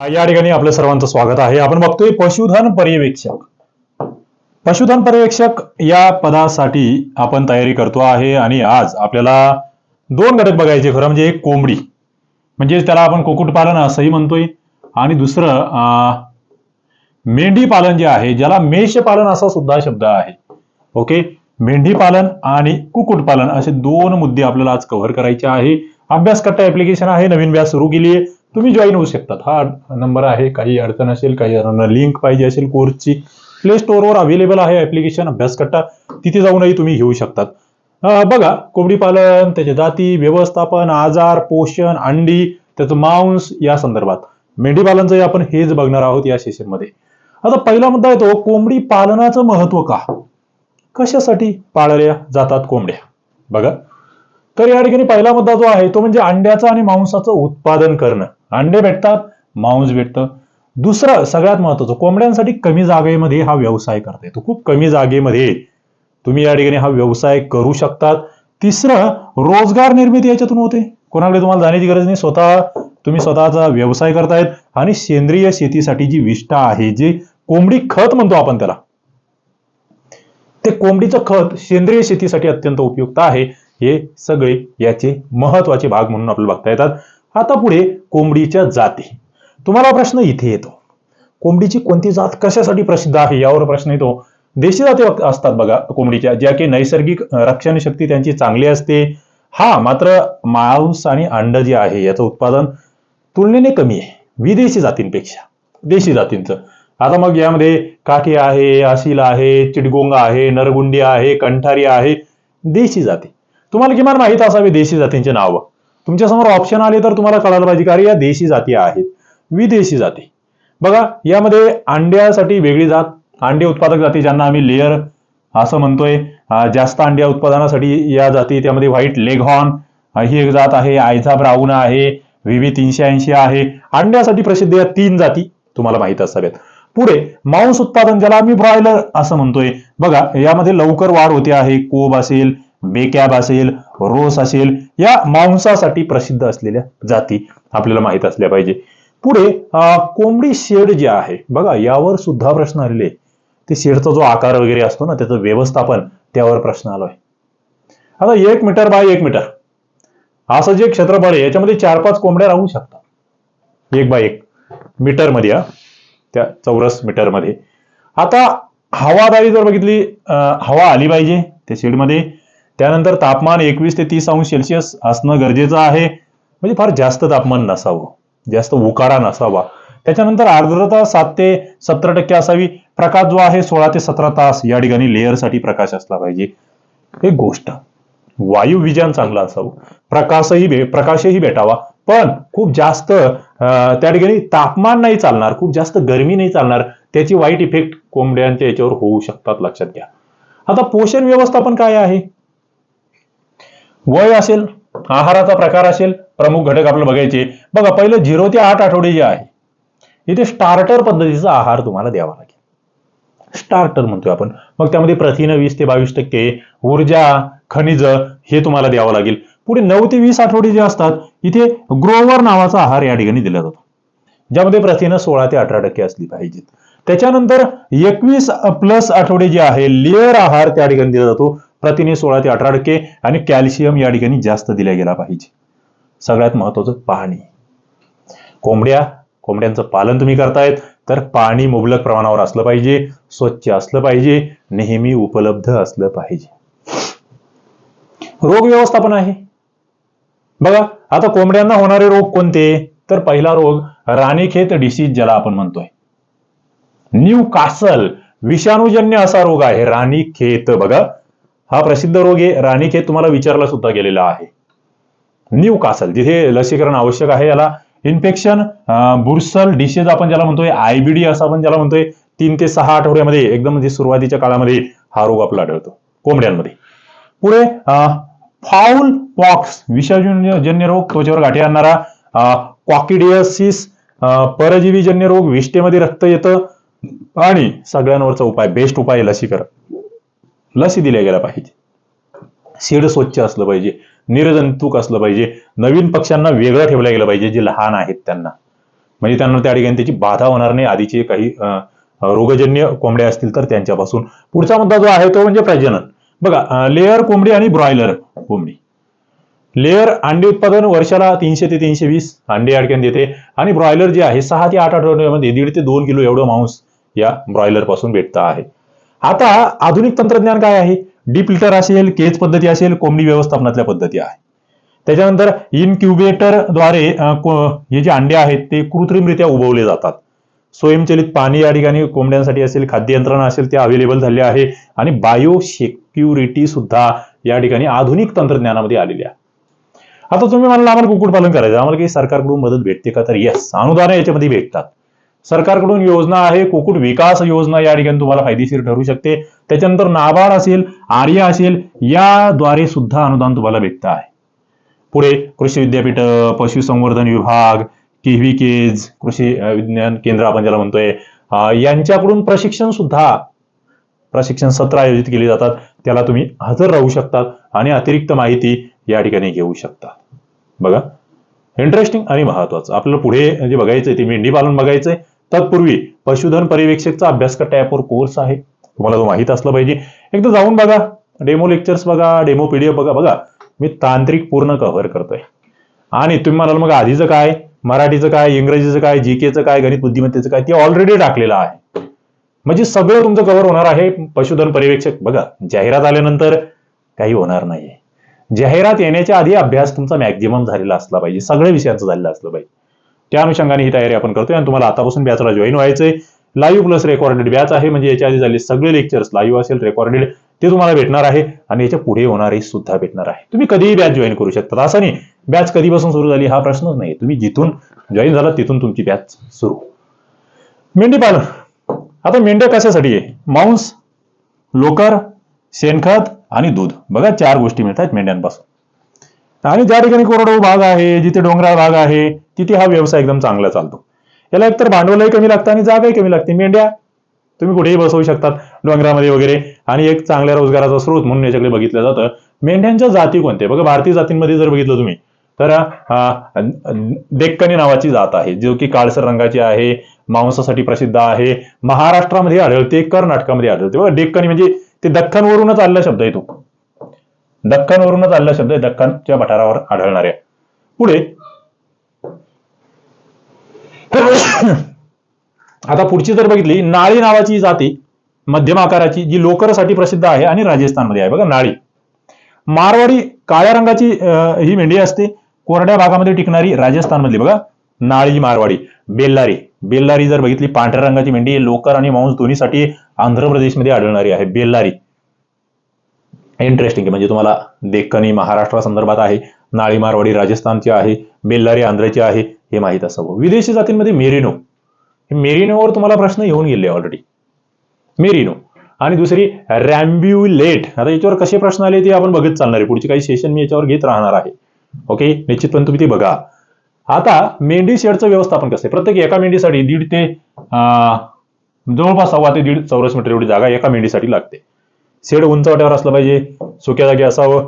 या ठिकाणी आपलं सर्वांचं स्वागत आहे. आपण बघतोय पशुधन पर्यवेक्षक. पशुधन पर्यवेक्षक या पदासाठी आपण तयारी करतो आहे आणि आज आपल्याला दोन घटक बघायचे खरं म्हणजे एक कोंबडी. म्हणजे त्याला आपण कुक्कुटपालन असंही म्हणतोय. आणि दुसरं मेंढी पालन जे आहे ज्याला मेष पालन असा सुद्धा शब्द आहे. ओके? मेंढी पालन आणि कुक्कुटपालन असे दोन मुद्दे आपल्याला आज कव्हर करायचे आहे. अभ्यास कट्टा ऍप्लिकेशन आहे नवीन व्यास सुरू केली आहे तुम्ही जॉईन होऊ शकतात. हा नंबर आहे. काही अडचण असेल काही जणांना लिंक पाहिजे असेल कोर्सची प्ले स्टोअरवर अवेलेबल आहे ऍप्लिकेशन अभ्यासकट्टा. तिथे जाऊनही तुम्ही घेऊ शकतात. बघा कोंबडी पालन त्याच्या जाती व्यवस्थापन आजार पोषण अंडी त्याचं मांस या संदर्भात. मेंढी पालनचं आपण हेच बघणार आहोत या सेशनमध्ये आता पहिला मुद्दा येतो कोंबडी पालनाचं महत्त्व का? कशासाठी पाळल्या जातात कोंबड्या? बघा. तर या ठिकाणी पहिला मुद्दा जो आहे तो म्हणजे अंड्याचं आणि मांसाचं उत्पादन करणं. अंडे भेटतात मांस भेटतं. दुसरं सगळ्यात महत्वाचं कोंबड्यांसाठी कमी जागेमध्ये हा व्यवसाय करता येतो. खूप कमी जागेमध्ये तुम्ही या ठिकाणी हा व्यवसाय करू शकतात. तिसरं रोजगार निर्मिती याच्यातून होते. कोणाकडे तुम्हाला जाण्याची गरज नाही स्वतः तुम्ही स्वतःचा व्यवसाय करतायत आणि सेंद्रिय शेतीसाठी जी विष्ठा आहे जे कोंबडी खत म्हणतो आपण त्याला ते कोंबडीचं खत सेंद्रिय शेतीसाठी अत्यंत उपयुक्त आहे. हे सगळे याचे महत्त्वाचे भाग म्हणून आपल्याला बघता येतात. आता पुढे कोंबडीच्या जाती. तुम्हाला प्रश्न इथे येतो. कोंबडीची कोणती जात कशासाठी प्रसिद्ध आहे यावर प्रश्न येतो. देशी जाती असतात बघा कोंबडीच्या ज्या की नैसर्गिक रक्षण शक्ती त्यांची चांगली असते. हा मात्र मांस आणि अंड जे आहे याचं उत्पादन तुलनेने कमी आहे विदेशी जातींपेक्षा. देशी जातींचं. आता मग यामध्ये काठी आहे आसिल आहे चिडगोंगा आहे नरगुंडी आहे कंठारी आहे देशी जाती. तुम्हाला किमान माहीत असावी देशी जातींचे नावं. तुमच्यासमोर ऑप्शन आले तर तुम्हाला कळायला पाहिजे कारण या देशी जाती आहेत. विदेशी जाती. बघा यामध्ये अंड्यासाठी वेगळी जात. अंडे उत्पादक जाती ज्यांना आम्ही लेअर असं म्हणतोय. जास्त अंड्या उत्पादनासाठी या जाती त्यामध्ये व्हाईट लेगहॉर्न ही एक जात आहे. आयझा ब्राऊन आहे. व्हीव्ही तीनशे ऐंशी आहे. अंड्यासाठी प्रसिद्ध या तीन जाती तुम्हाला माहीत असाव्यात पुढे मांस उत्पादन ज्याला आम्ही ब्रॉयलर असं म्हणतोय. बघा यामध्ये लवकर वाढ होते आहे. कोब असेल बेकॅब असेल रोस असेल या मांसासाठी प्रसिद्ध असलेल्या जाती आपल्याला माहीत असल्या पाहिजे. पुढे कोंबडी शेड जे आहे बघा यावर सुद्धा प्रश्न आलेले. ते शेडचा जो आकार वगैरे असतो ना त्याचं व्यवस्थापन त्यावर प्रश्न आलोय. आता एक मीटर बाय एक मीटर. असं जे क्षेत्रफळ आहे याच्यामध्ये चार पाच कोंबड्या राहू शकतात. एक बाय एक मीटरमध्ये हा त्या चौरस मीटरमध्ये आता हवादारी जर बघितली हवा आली पाहिजे त्या शेडमध्ये त्यानंतर तापमान एकवीस ते तीस अंश सेल्सिअस असणं गरजेचं आहे. म्हणजे फार जास्त तापमान नसावं. जास्त उकाडा नसावा. त्याच्यानंतर आर्द्रता सात ते सत्तर टक्के असावी. प्रकाश जो आहे सोळा ते सतरा तास या ठिकाणी लेअरसाठी प्रकाश असला पाहिजे. एक गोष्ट वायू विजान चांगला असावं. प्रकाशही भे प्रकाशही भेटावा. पण खूप जास्त त्या ठिकाणी तापमान नाही चालणार खूप जास्त गरमी नाही चालणार त्याची वाईट इफेक्ट कोंबड्यांच्या याच्यावर होऊ शकतात लक्षात घ्या. आता पोषण व्यवस्थापन काय आहे? वय असेल आहाराचा प्रकार असेल प्रमुख घटक आपल्याला बघायचे. बघा पहिलं झिरो ते आठ आठवडे जे आहे इथे स्टार्टर पद्धतीचा आहार तुम्हाला द्यावा लागेल. स्टार्टर म्हणतोय आपण. मग त्यामध्ये प्रथिन वीस ते बावीस टक्के ऊर्जा खनिज हे तुम्हाला द्यावं लागेल. पुढे नऊ ते वीस आठवडे जे असतात इथे ग्रोवर नावाचा आहार या ठिकाणी दिला जातो. ज्यामध्ये प्रथिनं सोळा ते अठरा टक्के असली पाहिजेत. त्याच्यानंतर एकवीस प्लस आठवडे जे आहे लेअर आहार त्या ठिकाणी दिला जातो. प्रथिने सोळा ते अठरा टक्के आणि कॅल्शियम या ठिकाणी जास्त दिल्या गेला पाहिजे. सगळ्यात महत्वाचं पाणी. कोंबड्या कोंबड्यांचं पालन तुम्ही करतायत तर पाणी मुबलक प्रमाणावर असलं पाहिजे स्वच्छ असलं पाहिजे नेहमी उपलब्ध असलं पाहिजे. रोग व्यवस्थापन आहे. बघा आता कोंबड्यांना होणारे रोग कोणते? तर पहिला रोग राणीखेत डिसीज ज्याला आपण म्हणतोय. न्यू कासल विषाणूजन्य असा रोग आहे राणीखेत. बघा हा प्रसिद्ध रोग आहे. राणीखेत तुम्हाला विचारला सुद्धा गेलेला आहे. न्यू कासल जिथे लसीकरण आवश्यक आहे याला इन्फेक्शन बुरसल डिशेज आपण ज्याला म्हणतोय आयबीडी असं आपण ज्याला म्हणतोय तीन ते सहा आठवड्यामध्ये एकदम म्हणजे सुरुवातीच्या काळामध्ये हा रोग आपला आढळतो. कोंबड्यांमध्ये. पुढे फाऊल पॉक्स विषाणूजन्य रोग त्वचेवर गाठी आणणारा कॉकिडियसिस परजीवीजन्य रोग विष्ठेमध्ये रक्त येतं आणि सगळ्यांवरचा उपाय बेस्ट उपाय लसीकरण. लसी दिल्या गेल्या पाहिजे. शेड स्वच्छ असलं पाहिजे निर्जंतुक असलं पाहिजे नवीन पक्ष्यांना वेगळं ठेवलं गेलं पाहिजे जे लहान आहेत त्यांना. म्हणजे त्यांना त्या ठिकाणी त्याची बाधा होणार नाही आधीचे काही रोगजन्य कोंबड्या असतील तर त्यांच्यापासून. पुढचा मुद्दा जो आहे तो म्हणजे प्रजनन. बघा लेअर कोंबडी आणि ब्रॉयलर कोंबडी. लेअर अंडी उत्पादन वर्षाला तीनशे ते तीनशे वीस अंडे अडक्यान देते. आणि ब्रॉयलर जे आहे सहा ते आठ आठवड्यामध्ये दीड ते दोन किलो एवढं मांस या ब्रॉयलरपासून भेटतं आहे. आता आधुनिक तंत्रज्ञान काय आहे? डीप लिटर असेल केज पद्धती असेल कोंबडी व्यवस्थापनातल्या पद्धती आहे. त्याच्यानंतर इनक्युबेटरद्वारे हे जे अंडे आहेत ते कृत्रिमरित्या उभवले जातात. स्वयंचलित पाणी या ठिकाणी कोंबड्यांसाठी असेल खाद्य यंत्रणा असेल ते अवेलेबल झाले आहे. आणि बायो सेक्युरिटी सुद्धा या ठिकाणी आधुनिक तंत्रज्ञानामध्ये आलेली आहे. आता तुम्ही म्हणाल आम्हाला कुक्कुटपालन करायचं आम्हाला काही सरकारकडून मदत भेटते का? तर येस अनुदान याच्यामध्ये भेटतात. सरकारकडून योजना आहे कुकुट विकास योजना या ठिकाणी तुम्हाला फायदेशीर ठरू शकते. त्याच्यानंतर नाबार्ड असेल आर्य असेल याद्वारे सुद्धा अनुदान तुम्हाला भेटत आहे. पुढे कृषी विद्यापीठ पशुसंवर्धन विभाग किव्ही केज कृषी विज्ञान केंद्र आपण ज्याला म्हणतोय यांच्याकडून प्रशिक्षण सुद्धा प्रशिक्षण सत्र आयोजित केली जातात. त्याला तुम्ही हजर राहू शकतात आणि अतिरिक्त माहिती या ठिकाणी घेऊ शकता. बघा. इंटरेस्टिंग आणि महत्वाचं आपल्याला पुढे जे बघायचंय ते मेंढी पालन बघायचंय. तत्पूर्वी पशुधन परिवेक्षकचा अभ्यास कट्टा ॲपवर कोर्स आहे. तुम्हाला तो माहीत असला पाहिजे एकदा जाऊन बघा. डेमो लेक्चर्स बघा डेमो पीडीएफ बघा बघा. मी तांत्रिक पूर्ण कव्हर करतोय. आणि तुम्ही म्हणाल मग आधीचं काय? मराठीचं काय? इंग्रजीचं काय? जीकेचं काय? गणित बुद्धिमत्तेचं काय? ते ऑलरेडी टाकलेलं आहे. म्हणजे सगळं तुमचं कव्हर होणार आहे पशुधन पर्यवेक्षक. बघा जाहिरात आल्यानंतर काही होणार नाहीये. जाहिरात येण्याच्या आधी अभ्यास तुमचा मॅक्झिमम झालेला असला पाहिजे. सगळ्या विषयांचा झालेला असलं पाहिजे. त्या अनुषंगाने ही तयारी आपण करतोय. आणि तुम्हाला आतापासून बॅचला जॉईन व्हायचंय. लाईव्ह प्लस रेकॉर्डेड बॅच आहे म्हणजे याच्या आधी झाले सगळे लेक्चर्स लाईव्ह असेल रेकॉर्डेड ते तुम्हाला भेटणार आहे. आणि याच्यापुढे होणारे सुद्धा भेटणार आहे. तुम्ही कधीही बॅच जॉईन करू शकता. असं नाही बॅच कधीपासून सुरू झाली हा प्रश्नच नाही. तुम्ही जिथून जॉईन झाला तिथून तुमची बॅच सुरू. मेंढी पालन. आता मेंढ्या कशासाठी आहे? मांस लोकर शेणखत आणि दूध. बघा चार गोष्टी मिळतात मेंढ्यांपासून. आणि ज्या ठिकाणी कोरडवाहू भाग आहे जिथे डोंगराळ भाग आहे तिथे हा व्यवसाय एकदम चांगला चालतो. याला एकतर भांडवलही कमी लागतं आणि जागाही कमी लागते. मेंढ्या तुम्ही कुठेही बसवू शकतात डोंगरामध्ये वगैरे. आणि एक चांगल्या रोजगाराचा स्रोत म्हणून याच्याकडे बघितलं जातं. मेंढ्यांच्या जाती कोणत्या? बघा भारतीय जातींमध्ये जर बघितलं तुम्ही तर डेक्कनी नावाची जात आहे जो की काळसर रंगाची आहे मांसासाठी प्रसिद्ध आहे. महाराष्ट्रामध्ये आढळते कर्नाटकामध्ये आढळते. बघा डेक्कनी म्हणजे ते दख्खनवरूनच आलेला शब्द आहे तो. दख्खनवरूनच आलेला शब्द आहे दख्खनच्या पठारावर आढळणाऱ्या. पुढे आता पुढची जर बघितली नाळी नावाची जाती मध्यम आकाराची जी लोकरसाठी प्रसिद्ध आहे आणि राजस्थानमध्ये आहे. बघा नाळी. मारवाडी काळ्या रंगाची ही मेंढी असते. कोरड्या भागामध्ये टिकणारी राजस्थानमधली बघा नाळी मारवाडी. बेल्लारी. बेल्लारी जर बघितली पांढऱ्या रंगाची मेंढी लोकर आणि मांस दोन्हीसाठी आंध्र प्रदेशमध्ये आढळणारी आहे. बेल्लारी. इंटरेस्टिंग म्हणजे तुम्हाला डेक्कनी महाराष्ट्रा संदर्भात आहे नाळी मारवाडी राजस्थानची आहे बेल्लारी आंध्रची आहे हे माहीत असावं. विदेशी जातींमध्ये मेरिनो. हे मेरिनोवर तुम्हाला प्रश्न येऊन गेले ऑलरेडी मेरिनो. आणि दुसरी रॅम्ब्युलेट. आता याच्यावर कसे प्रश्न आले ते आपण बघत चालणार आहे. पुढचे काही सेशन मी याच्यावर घेत राहणार आहे. ओके निश्चितपणे तुम्ही ते बघा. आता मेंढी शेडचं व्यवस्थापन कसं आहे? प्रत्येक एका मेंढीसाठी दीड ते जवळपास सव्वा ते दीड चौरस मीटर एवढी जागा एका मेंढीसाठी लागते. शेड उंचवट्यावर असलं पाहिजे. सुक्या जागी असावं.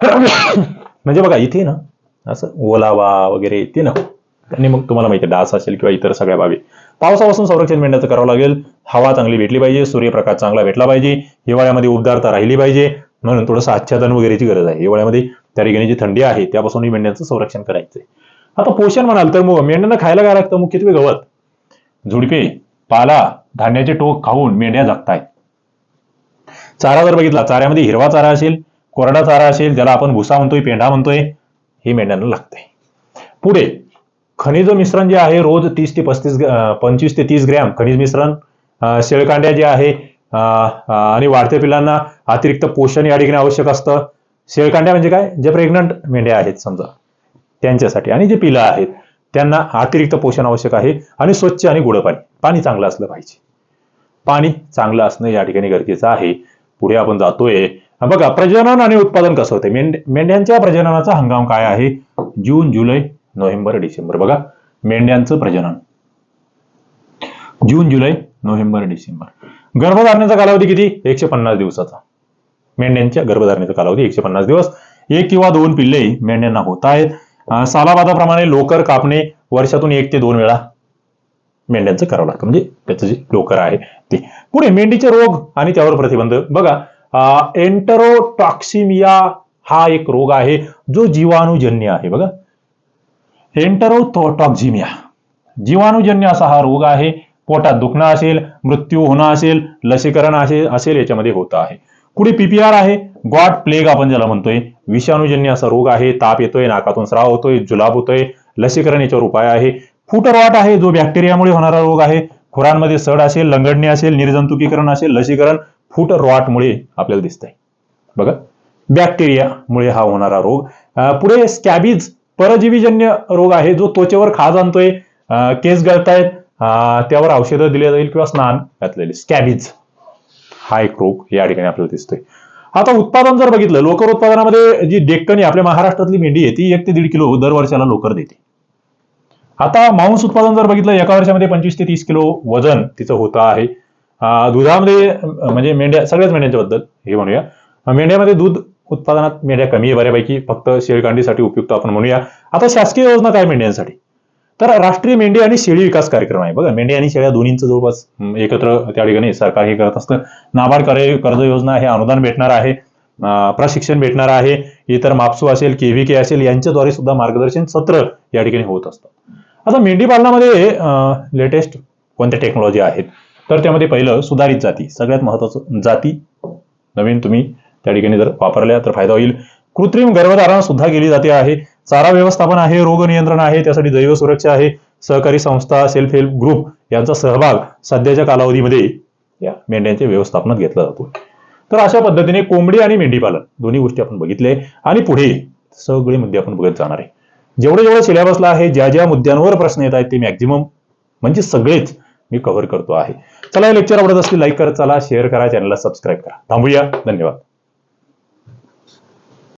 म्हणजे बघा इथे ना असं? ओलावा वगैरे ते नको. आणि मग तुम्हाला माहिती डास असेल किंवा इतर सगळ्या बाबी. पावसापासून संरक्षण मेंढ्याचं करावं लागेल. हवा चांगली भेटली पाहिजे सूर्यप्रकाश चांगला भेटला पाहिजे हिवाळ्यामध्ये उबदारता राहिली पाहिजे. म्हणून थोडंसं आच्छादन वगैरेची गरज आहे. हिवाळ्यामध्ये त्या ठिकाणी जी थंडी आहे त्यापासूनही मेंढ्यांचं संरक्षण करायचंय. आता पोषण म्हणाल तर मग मेंढ्यांना खायला काय लागतं? मुख्यत्वे गवत. झुडपे पाला धान्याचे टोक खाऊन मेंढ्या जगतायत. चारा जर बघितला चाऱ्यामध्ये हिरवा चारा असेल कोरडा चारा असेल ज्याला आपण भुसा म्हणतोय पेंढा म्हणतोय ही मेंढ्यांना लागते. पुढे खनिज मिश्रण जे आहे रोज तीस ते पस्तीस पंचवीस ते तीस ग्रॅम खनिज मिश्रण शेळकांड्या जे आहे आणि वाढत्या पिलांना अतिरिक्त पोषण या ठिकाणी आवश्यक असतं. शेळकांड्या म्हणजे काय? जे प्रेग्नंट मेंढ्या आहेत समजा त्यांच्यासाठी. आणि जे पिलं आहेत त्यांना अतिरिक्त पोषण आवश्यक आहे आणि स्वच्छ आणि गोड पाणी. पाणी चांगलं असलं पाहिजे. पाणी चांगलं असणं या ठिकाणी गरजेचं आहे. पुढे आपण जातोय बघा प्रजनन आणि उत्पादन कसं होते मेंढ मेंढ्यांच्या प्रजननाचा हंगाम काय आहे? जून जुलै नोव्हेंबर डिसेंबर. बघा मेंढ्यांचं प्रजनन. जून जुलै नोव्हेंबर डिसेंबर. गर्भधारणेचा कालावधी किती? एकशे पन्नास दिवसाचा. मेंढ्यांच्या गर्भधारणेचा कालावधी एकशे पन्नास दिवस. एक किंवा दोन पिल्ले मेंढ्यांना होत आहेत. सालाबादाप्रमाणे लोकर कापणे वर्षातून एक ते दोन वेळा मेंढ्यांचं करावं लागतं. म्हणजे त्याचं जे लोकर आहे ते. पुढे मेंढीचे रोग आणि त्यावर प्रतिबंध. बघा एंटरोटॉक्सिमिया हा एक रोग आहे जो जीवाणूजन्य आहे. बघा. एंटरोटॉक्झिमिया जीवाणूजन्य असा हा रोग आहे पोटात दुखणं असेल मृत्यू होणं असेल लसीकरण असेल असेल याच्यामध्ये होतं आहे. पुढे पीपीआर आहे? गॉड प्लेग आपण ज्याला म्हणतोय विषाणूजन्य असा रोग आहे ताप येतोय नाकातून स्राव होतोय जुलाब होतोय लसीकरण याच्यावर उपाय आहे. फुटरवाट आहे जो बॅक्टेरियामुळे होणारा रोग आहे. खुरांमध्ये सड असेल लंगडणी असेल निर्जंतुकीकरण असेल लसीकरण फूट रॉटमुळे आपल्याला दिसतंय. बघा बॅक्टेरियामुळे हा होणारा रोग. पुढे स्कॅबीज परजीवीजन्य रोग आहे जो त्वचेवर खाज आणतोय. केस गळतायत. त्यावर औषधं दिली जाईल किंवा स्नान घातलेले. स्कॅबीज हा एक रोग या ठिकाणी आपल्याला दिसतोय. आता उत्पादन जर बघितलं लोकर उत्पादनामध्ये जी डेक्कनी आपल्या महाराष्ट्रातली मेंढी आहे ती एक ते दीड किलो दर वर्षाला लोकर देते. आता मांस उत्पादन जर बघितलं एका वर्षामध्ये पंचवीस ते तीस किलो वजन तिचं होतं आहे. दुधामध्ये म्हणजे मेंढ्या सगळ्याच मेंढ्यांच्या बद्दल हे म्हणूया. मेंढ्यामध्ये दूध उत्पादनात मेंढ्या कमी आहे बऱ्यापैकी. फक्त शेळकांडीसाठी उपयुक्त आपण म्हणूया. आता शासकीय योजना काय मेंढ्यांसाठी? तर राष्ट्रीय मेंढी आणि शेळी विकास कार्यक्रम आहे. बघा मेंढी आणि शेळ्या दोन्हींचं जवळपास एकत्र त्या ठिकाणी सरकार हे करत असतं. नाबार्ड कर्ज कर्ज योजना हे अनुदान भेटणार आहे. प्रशिक्षण भेटणार आहे. इतर मापसू असेल केव्हीके असेल यांच्याद्वारे सुद्धा मार्गदर्शन सत्र या ठिकाणी होत असतं. आता मेंढी पालनामध्ये लेटेस्ट कोणत्या टेक्नॉलॉजी आहेत? तर त्यामध्ये पहिलं सुधारित जाती सगळ्यात महत्वाचं जाती. नवीन तुम्ही त्या ठिकाणी जर वापरल्या तर फायदा होईल. कृत्रिम गर्भधारणा सुद्धा केली जाते आहे. चारा व्यवस्थापन आहे रोग नियंत्रण आहे त्यासाठी जैव सुरक्षा आहे. सहकारी संस्था सेल्फ हेल्प ग्रुप यांचा सहभाग सध्याच्या कालावधीमध्ये या मेंढ्यांच्या व्यवस्थापनात घेतला जातो. तर अशा पद्धतीने कोंबडी आणि मेंढी पालन दोन्ही गोष्टी आपण बघितले. आणि पुढे सगळे मुद्दे आपण बघत जाणार आहे. जेवढे जेवढे सिलेबसला आहे ज्या ज्या मुद्द्यांवर प्रश्न येत आहेत ते मॅक्झिमम म्हणजे सगळेच मी कव्हर करतो आहे. चला हे लेक्चर आवडत असतील लाईक करत चला शेअर करा चॅनलला सबस्क्राईब करा. थांबूया. धन्यवाद.